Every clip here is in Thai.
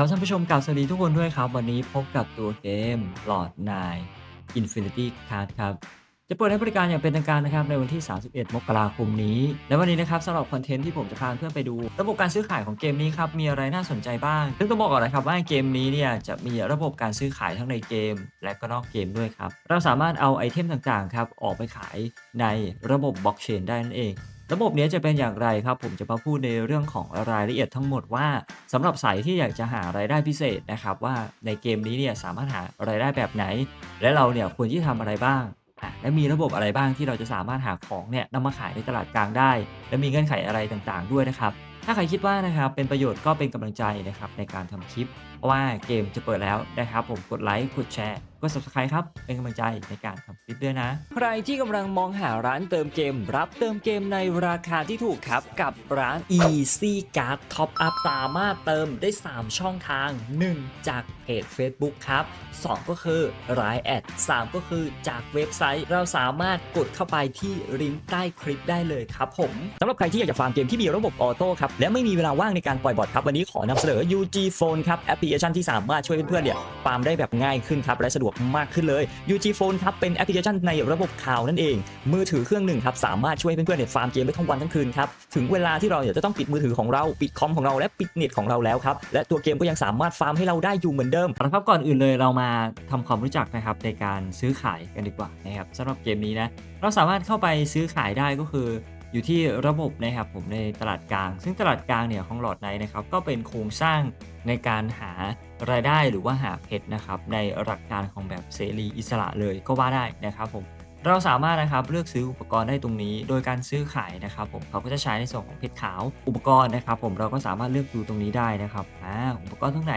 ครับท่านผู้ชมกลับสวัสดีทุกคนด้วยครับ วันนี้พบกับตัวเกม Lord 9 Infinity Card ครับ จะเปิดให้บริการอย่างเป็นทางการนะครับในวันที่ 31 มกราคมนี้ และวันนี้นะครับสำหรับคอนเทนต์ที่ผมจะพาเพื่อนไปดู ระบบการซื้อขายของเกมนี้ครับมีอะไรน่าสนใจบ้างซึ่งต้องบอกก่อนนะครับว่าเกมนี้เนี่ยจะมีระบบการซื้อขายทั้งในเกม และก็นอกเกมด้วยครับเราสามารถเอาไอเทมต่างๆครับออกไปขายในระบบบล็อกเชนได้นั่นเอง ระบบนี้จะเป็นอย่างไรครับ ผมจะมาพูดในเรื่องของรายละเอียดทั้งหมดว่าสำหรับสายที่อยากจะหารายได้พิเศษนะครับ ว่าในเกมนี้เนี่ยสามารถหารายได้แบบไหน และเราเนี่ยควรที่ทำอะไรบ้างและมีระบบอะไรบ้างที่เราจะสามารถหาของเนี่ยนำมาขายในตลาดกลางได้ และมีเงื่อนไขอะไรต่างๆ ด้วยนะครับ ถ้าใครคิดว่านะครับเป็นประโยชน์ก็เป็นกำลังใจนะครับในการทำคลิป เพราะว่าเกมจะเปิดแล้วนะครับ ผมกดไลค์กดแชร์ กด subscribe ครับ เป็นกำลังใจในการทำคลิปด้วยนะ ใครที่กำลังมองหาร้านเติมเกม รับเติมเกมในราคาที่ถูกครับกับร้าน Easy Card Top Up สามารถเติมได้ 3 ช่องทาง 1 จากเพจ Facebook ครับ 2 ก็คือ Line แอด 3 ก็คือจากเว็บไซต์ เราสามารถกดเข้าไปที่ลิงก์ใต้คลิปได้เลยครับผมสำหรับใครที่อยากจะฟาร์มเกมที่มีระบบออโต้ครับและไม่มีเวลาว่างในการปล่อยบอทครับวันนี้ขอนำเสนอ UG Phone ครับแอปพลิเคชันที่สามารถช่วยเพื่อนๆเนี่ยฟาร์มได้แบบง่ายขึ้นครับและสะดวกมากขึ้นเลย UG Phone ครับเป็นแอปพลิเคชันในระบบข่าวนั่นเอง มือถือเครื่องหนึ่งครับสามารถช่วยเพื่อนๆเนี่ยฟาร์มเกมได้ทั้งวันทั้งคืนครับถึงเวลาที่เราเนี่ยจะต้องปิดมือถือของเราปิดคอมของเราและปิดเน็ตของเราแล้วครับและตัวเกมก็ยังสามารถฟาร์มให้เราได้อยู่เหมือนเดิมครับก่อนอื่นเลยเรามาทำความรู้จักนะครับในการซื้อขายกันดีกว่านะครับสำหรับเกมนี้นะเราสามารถเข้าไปซื้อขายได้ก็คืออยู่ที่ระบบนะครับผมในตลาดกลาง ซึ่งตลาดกลางเนี่ยของหลอดไนนะครับก็เป็นโครงสร้างในการหา รายได้หรือว่าหาเพชรนะครับในหลักการของแบบเสรีอิสระเลยก็ว่าได้นะครับผมเราสามารถนะครับเลือกซื้ออุปกรณ์ได้ตรงนี้ โดยการซื้อขายนะครับผมเขาก็จะใช้ในส่วนของเพชรขาวอุปกรณ์นะครับ ผมเราก็สามารถเลือกดูตรงนี้ได้นะครับอ่าอุปกรณ์ตรงไหน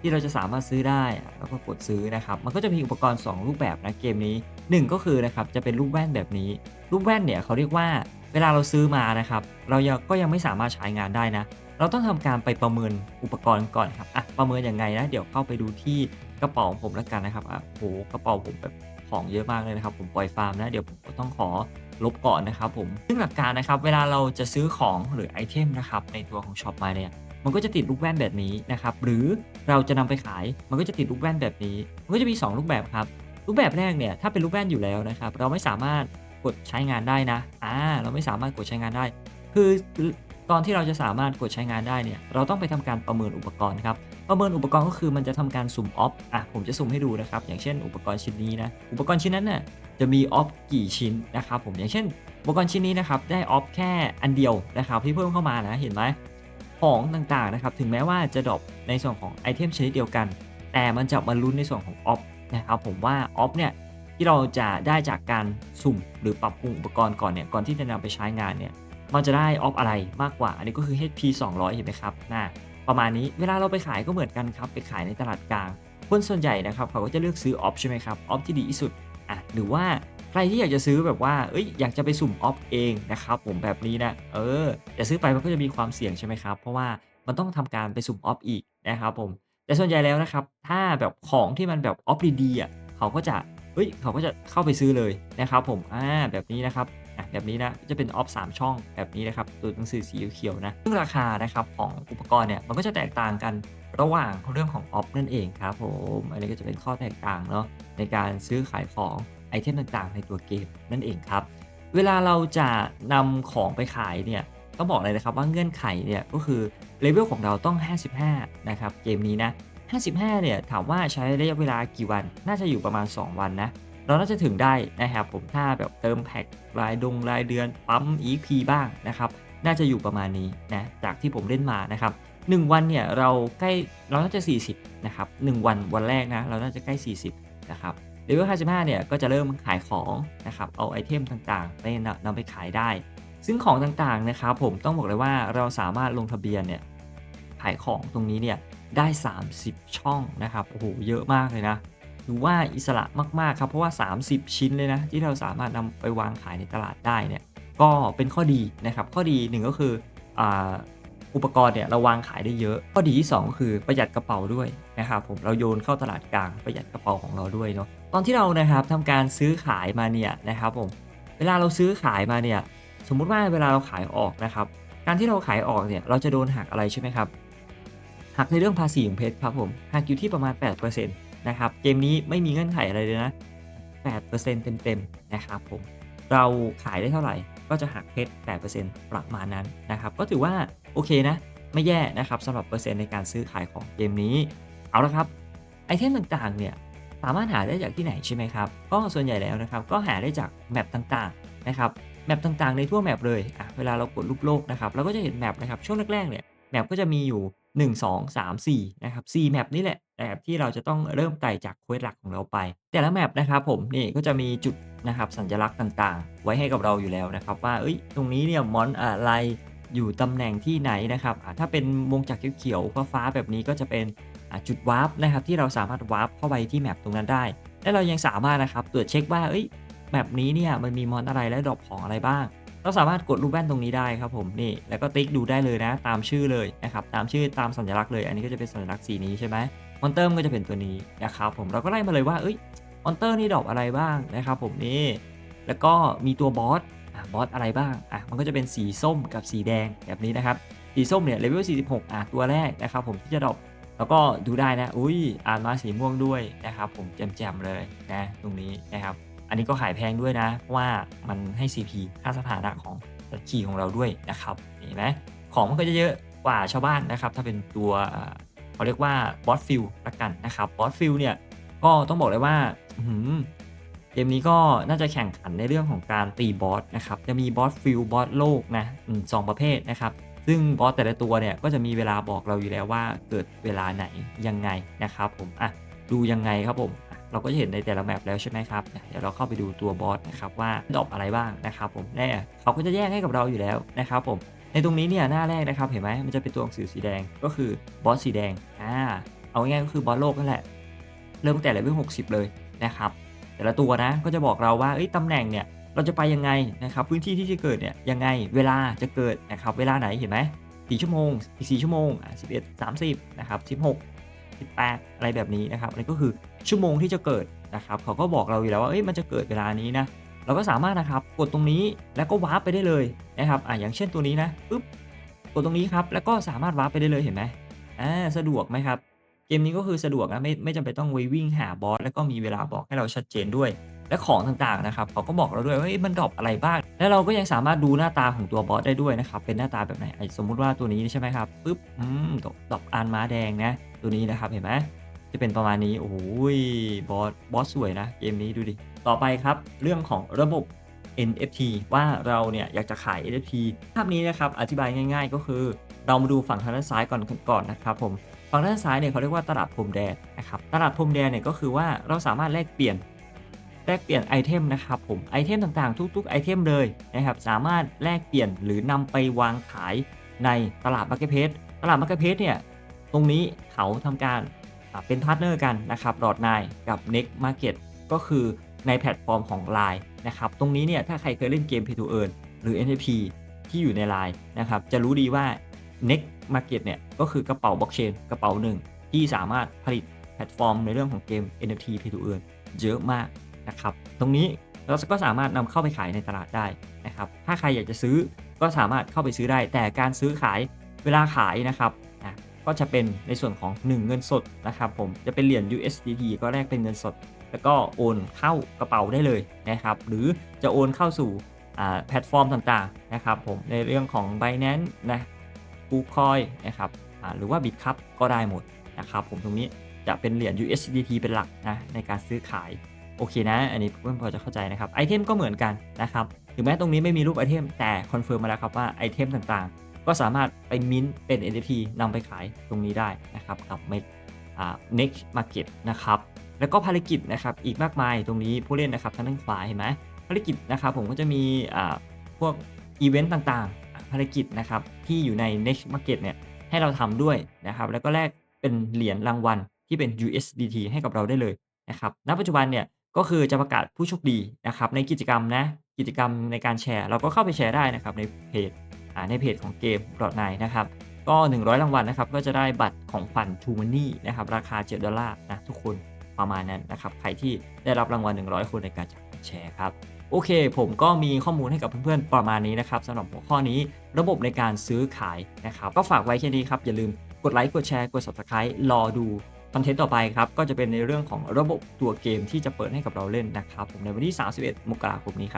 ที่เราจะสามารถซื้อได้แล้วก็กดซื้อนะครับมันก็จะมีอุปกรณ์ 2 รูปแบบนะเกมนี้ 1 ก็คือนะครับจะเป็นรูปแว่นแบบนี้ รูปแว่นเนี่ยเขาเรียกว่า เวลาเราซื้อมานะครับ เรายังก็ยังไม่สามารถใช้งานได้นะ เราต้องทำการไปประเมินอุปกรณ์ก่อนครับอะประเมินยังไงนะ เดี๋ยวเข้าไปดูที่กระเป๋าของผมแล้วกันนะครับอะโหกระเป๋าผมแบบของเยอะมากเลยนะครับ ผมปล่อยฟาร์มนะเดี๋ยวผมก็ต้องขอลบก่อนนะครับผมซึ่งหลักการนะครับเวลาเราจะซื้อของหรือไอเทมนะครับในตัวของช็อปมาเนี่ยมันก็จะติดลูกแว่นแบบนี้นะครับหรือเราจะนำไปขายมันก็จะติดลูกแว่นแบบนี้ มันก็จะมี 2 รูปแบบครับรูปแบบแรกเนี่ยถ้าเป็นลูกแว่นอยู่แล้วนะครับเราไม่สามารถกดใช้งานได้นะอ่าเราไม่สามารถกดใช้งานได้ คือ ตอนที่เราจะสามารถกดใช้งานได้เนี่ยเราต้องไปทำการประเมินอุปกรณ์ครับประเมินอุปกรณ์ก็คือมันจะทำการสุ่มออฟอะผมจะสุ่มให้ดูนะครับ อย่างเช่น อุปกรณ์ชิ้นนี้นะอุปกรณ์ชิ้นนั้นน่ะจะมีออฟกี่ชิ้นนะครับผมอย่างเช่น อุปกรณ์ชิ้นนี้นะครับได้ออฟแค่อันเดียวนะครับที่เพิ่มเข้ามานะเห็นไหมของต่างๆนะครับถึงแม้ว่าจะดรอปในส่วนของไอเทมชนิดเดียวกัน แต่มันจะมาลุ้นในส่วนของออฟนะครับผมว่าออฟเนี่ยที่เราจะได้จากการสุ่มหรือปรับปรุงอุปกรณ์ก่อนเนี่ยก่อนที่จะนำไปใช้งานเนี่ย มันจะได้ออฟอะไรมากกว่า อันนี้ก็คือ HP 200 เห็นไหมครับน่าประมาณนี้เวลาเราไปขายก็เหมือนกันครับไปขายในตลาดกลางคนส่วนใหญ่นะครับเขาก็จะเลือกซื้อออฟใช่ไหมครับออฟที่ดีที่สุดอะหรือว่าใครที่อยากจะซื้อแบบว่าเอ้ยอยากจะไปสุ่มออฟเองนะครับผมแบบนี้นะเออแต่ซื้อไปมันก็จะมีความเสี่ยงใช่ไหมครับเพราะว่ามันต้องทำการไปสุ่มออฟอีกนะครับผมแต่ส่วนใหญ่แล้วนะครับถ้าแบบของที่มันแบบออฟดีๆอะเขาก็จะเฮ้ยเขาก็จะเข้าไปซื้อเลยนะครับผมอ่าแบบนี้นะครับ แบบนี้นะจะเป็นออฟ3ช่องแบบนี้นะครับตัวหนังสือสีเขียวนะซึ่งราคานะครับของอุปกรณ์เนี่ยมันก็จะแตกต่างกันระหว่างเรื่องของออฟนั่นเองครับผมอันนี้ก็จะเป็นข้อแตกต่างเนาะในการซื้อขายของไอเทมต่างๆ ในตัวเกมนั่นเองครับ เวลาเราจะนำของไปขายเนี่ยต้องบอกเลยนะครับว่าเงื่อนไขเนี่ยก็คือเลเวลของเราต้อง 55 นะครับเกมนี้นะ 55 เนี่ยถามว่าใช้ระยะเวลากี่วัน น่าจะอยู่ประมาณ 2 วันนะ เราน่าจะถึงได้นะครับผมถ้าแบบเติมแพ็ครายดงรายเดือนปั๊ม EP บ้างนะครับน่าจะอยู่ประมาณนี้นะจากที่ผมเล่นมานะครับ1วันเนี่ยเราใกล้เราน่าจะ 40นะครับ1วันวันแรกนะเราน่าจะใกล้ 40นะครับเลเวล55เนี่ยก็จะเริ่มขายของนะครับเอาไอเทมต่างๆ ไปนำไปขายได้ ซึ่งของต่างๆนะครับผมต้องบอกเลยว่าเราสามารถลงทะเบียนเนี่ยขายของตรงนี้เนี่ยได้ 30 ช่องนะครับโอ้โหเยอะมากเลยนะ ถือว่าอิสระมากๆครับเพราะว่า 30 ชิ้นเลยนะที่เราสามารถนำไปวางขายในตลาดได้เนี่ยก็เป็นข้อดีนะครับข้อดีหนึ่งก็คืออ่าอุปกรณ์เนี่ยเราวางขายได้เยอะ ข้อดีที่ 2 ก็คือประหยัดกระเป๋าด้วยนะครับผมเราโยนเข้าตลาดกลางประหยัดกระเป๋าของเราด้วยเนาะตอนที่เรานะครับทำการซื้อขายมาเนี่ยนะครับผมเวลาเราซื้อขายมาเนี่ยสมมุติว่าเวลาเราขายออกนะครับการที่เราขายออกเนี่ยเราจะโดนหักอะไรใช่ไหมครับหักในเรื่องภาษีของเพชรครับผมหักอยู่ที่ประมาณ 8% นะครับ เกมนี้ไม่มีเงื่อนไขอะไรเลยนะ 8%เต็มๆนะครับผม เราขายได้เท่าไหร่ก็จะหักเพชร8%ประมาณนั้นนะครับ ก็ถือว่าโอเคนะ ไม่แย่นะครับสำหรับเปอร์เซ็นต์ในการซื้อขายของเกมนี้ เอาละครับ ไอเทมต่างๆ เนี่ยสามารถหาได้จากที่ไหนใช่ไหมครับ ก็ส่วนใหญ่แล้วนะครับ ก็หาได้จากแมปต่างๆ นะครับ แมปต่างๆ ในทั่วแมปเลยอะเวลาเรากดรูปโลกนะครับ เราก็จะเห็นแมปนะครับ ช่วงแรกๆ เนี่ย แมปก็จะมีอยู่ 1 2 3 4 นะครับ4แมปนี่แหละ นะครับที่เราจะต้องเริ่มไต่จากเควสหลักของเราไป แต่ละแมปนะครับผมนี่ก็จะมีจุดนะครับสัญลักษณ์ต่างๆ ไว้ให้กับเราอยู่แล้วนะครับว่าเอ้ยตรงนี้เนี่ยมอนอะไรอยู่ตำแหน่งที่ไหนนะครับอะถ้าเป็นวงจักรเขียวๆฟ้าๆแบบนี้ก็จะเป็นอะจุดวาร์ปนะครับที่เราสามารถวาร์ปเข้าไปที่แมปตรงนั้นได้ และเรายังสามารถนะครับตรวจเช็คว่าเอ้ยแมปนี้เนี่ยมันมีมอนอะไรและดรอปของอะไรบ้าง เราสามารถกดรูปแว่นตรงนี้ได้ครับผมนี่แล้วก็ติ๊กดูได้เลยนะ ตามชื่อเลยนะครับตามชื่อตามสัญลักษณ์เลย อันนี้ก็จะเป็นสัญลักษณ์สีนี้ใช่ไหมมอนเตอร์ก็จะเป็นตัวนี้นะครับผมเราก็ไล่มาเลยว่าเอ้ยมอนเตอร์นี่ดอปอะไรบ้างนะครับผมนี่แล้วก็มีตัวบอสอะบอสอะไรบ้างอะมันก็จะเป็นสีส้มกับสีแดงแบบนี้นะครับสีส้มเนี่ยเลเวล46อะตัวแรกนะครับผมที่จะดอปแล้วก็ดูได้นะ อุ้ยอ่านมาสีม่วงด้วยนะครับผมแจ่มๆเลยนะตรงนี้นะครับ อันนี้ก็ขายแพงด้วยนะ เพราะว่ามันให้ CP ค่าสถานะของสัตว์ขี่ของเราด้วยนะครับเห็นไหมของมันก็จะเยอะกว่าชาวบ้านนะครับ ถ้าเป็นตัวเขาเรียกว่าบอสฟิลละกันนะครับบอสฟิลเนี่ยก็ต้องบอกเลยว่าเกมนี้ก็น่าจะแข่งขันในเรื่องของการตีบอสนะครับจะมีบอสฟิลบอสโลกนะสองประเภทนะครับซึ่งบอสแต่ละตัวเนี่ยก็จะมีเวลาบอกเราอยู่แล้วว่าเกิดเวลาไหนยังไงนะครับผมอะดูยังไงครับผม เราก็จะเห็นในแต่ละแมปแล้วใช่ไหมครับ เดี๋ยวเราเข้าไปดูตัวบอสนะครับว่าดอปอะไรบ้างนะครับผมแน่เขาก็จะแยกให้กับเราอยู่แล้วนะครับผม ในตรงนี้เนี่ยหน้าแรกนะครับเห็นไหมมันจะเป็นตัวหนังสือสีแดงก็คือบอสสีแดงอ่าเอาง่ายก็คือบอสโลกนั่นแหละ เริ่มตั้งแต่เลเวล60 เลยนะครับ แต่ละตัวนะก็จะบอกเราว่าเอ้ยตำแหน่งเนี่ยเราจะไปยังไงนะครับพื้นที่ที่จะเกิดเนี่ยยังไงเวลาจะเกิดนะครับเวลาไหนเห็นไหมสี่ชั่วโมงอีกสี่ชั่วโมงอะสิบเอ็ดสามสิบนะครับสิบหก สิบแปดอะไรแบบนี้นะครับอันนี้ก็คือชั่วโมงที่จะเกิดนะครับเขาก็บอกเราอยู่แล้วว่าเอ้ยมันจะเกิดเวลานี้นะเราก็สามารถนะครับกดตรงนี้แล้วก็วาร์ปไปได้เลยนะครับอะอย่างเช่นตัวนี้นะปุ๊บกดตรงนี้ครับแล้วก็สามารถวาร์ปไปได้เลยเห็นไหมอ่าสะดวกไหมครับเกมนี้ก็คือสะดวกนะไม่ไม่จำเป็นต้องไปวิ่งหาบอสแล้วก็มีเวลาบอกให้เราชัดเจนด้วย และของต่างๆนะครับเขาก็บอกเราด้วยว่าเฮ้ยมันดรอปอะไรบ้าง แล้วเราก็ยังสามารถดูหน้าตาของตัวบอสได้ด้วยนะครับเป็นหน้าตาแบบไหนสมมุติว่าตัวนี้ใช่ไหมครับปุ๊บอืมดรอปดรอปอานม้าแดงนะ ตัวนี้นะครับเห็นไหมจะเป็นประมาณนี้โอ้โหบอสบอสสวยนะเกมนี้ดูดิ ต่อไปครับเรื่องของระบบ NFT ว่าเราเนี่ยอยากจะขาย NFT ภาพนี้นะครับอธิบายง่าย ๆ ก็คือ เรามาดูฝั่งทางด้านซ้ายก่อนก่อนนะครับผมฝั่งด้านซ้ายเนี่ยเขาเรียกว่าตลาดพรมแดนนะครับตลาดพรมแดนเนี่ยก็คือว่าเราสามารถแลกเปลี่ยนแลกเปลี่ยนไอเทมนะครับผมไอเทมต่างๆ ทุกๆไอเทมเลยนะครับสามารถแลกเปลี่ยนหรือนำไปวางขายในตลาดมาร์เก็ตเพสตลาดมาร์เก็ตเพสเนี่ย ตรงนี้เขาทำการเป็นพาร์ทเนอร์กันนะครับรอดนายกับ Next Market ก็คือในแพลตฟอร์มของ Line นะครับ ตรงนี้เนี่ยถ้าใครเคยเล่นเกม Pay to Earn หรือ NFT ที่อยู่ใน Line นะครับ จะรู้ดีว่า Next Market เนี่ยก็คือกระเป๋าบล็อกเชนกระเป๋าหนึ่ง ที่สามารถผลิตแพลตฟอร์มในเรื่องของเกม NFT Pay to Earn เยอะมากนะครับ ตรงนี้เราก็สามารถนำเข้าไปขายในตลาดได้นะครับ ถ้าใครอยากจะซื้อก็สามารถเข้าไปซื้อได้ แต่การซื้อขายเวลาขายนะครับ ก็จะเป็นในส่วนของ 1 เงินสดนะครับผมจะเป็นเหรียญ USDT ก็แลกเป็นเงินสด แล้วก็โอนเข้ากระเป๋าได้เลยนะครับหรือจะโอนเข้าสู่แพลตฟอร์มต่างๆนะครับผมในเรื่องของ Binance นะกูคอยนะครับหรือว่า Bitcup ก็ได้หมดนะครับผมตรงนี้จะเป็นเหรียญ USDT เป็นหลักนะในการซื้อขายโอเคนะ อันนี้เพื่อนพอจะเข้าใจนะครับไอเทมก็เหมือนกันนะครับถึงแม้ตรงนี้ไม่มีรูปไอเทมแต่คอนเฟิร์มมาแล้วครับว่าไอเทมต่างๆ ก็สามารถไปมิ้นท์เป็น NFT นำไปขายตรงนี้ได้นะครับกับ Make อ่า next market นะครับแล้วก็ภารกิจนะครับอีกมากมายตรงนี้ผู้เล่นนะครับทางด้านขวาเห็นไหมภารกิจนะครับผมก็จะมีอ่าพวกอีเวนต์ต่างๆ ภารกิจนะครับที่อยู่ใน next market เนี่ยให้เราทำด้วยนะครับแล้วก็แลกเป็นเหรียญรางวัลที่เป็น USDT ให้กับเราได้เลยนะครับณปัจจุบันเนี่ยก็คือจะประกาศผู้โชคดีนะครับในกิจกรรมนะกิจกรรมในการแชร์ เราก็เข้าไปแชร์ได้นะครับในเพจาในเพจของเกมดอทไนนะครับก็ 100 รางวัลนะครับก็จะได้บัตรของขวัญทูมันนี่นะครับราคา 7 ดอลลาร์นะทุกคนประมาณนั้นนะครับใครที่ได้รับรางวัล 100 คนในการจับแชร์ครับโอเค ผมก็มีข้อมูลให้กับเพื่อนๆประมาณนี้นะครับสำหรับหัวข้อนี้ระบบในการซื้อขายนะครับก็ฝากไว้แค่นี้ครับอย่าลืมกกดไลค์กดแชร์กด Subscribe รอดูคอนเทนต์ต่อไปครับก็จะเป็นในเรื่องของระบบตัวเกมที่จะเปิดให้กับเราเล่นนะครับผมในวันที่ 31 มกราคมนี้ครับ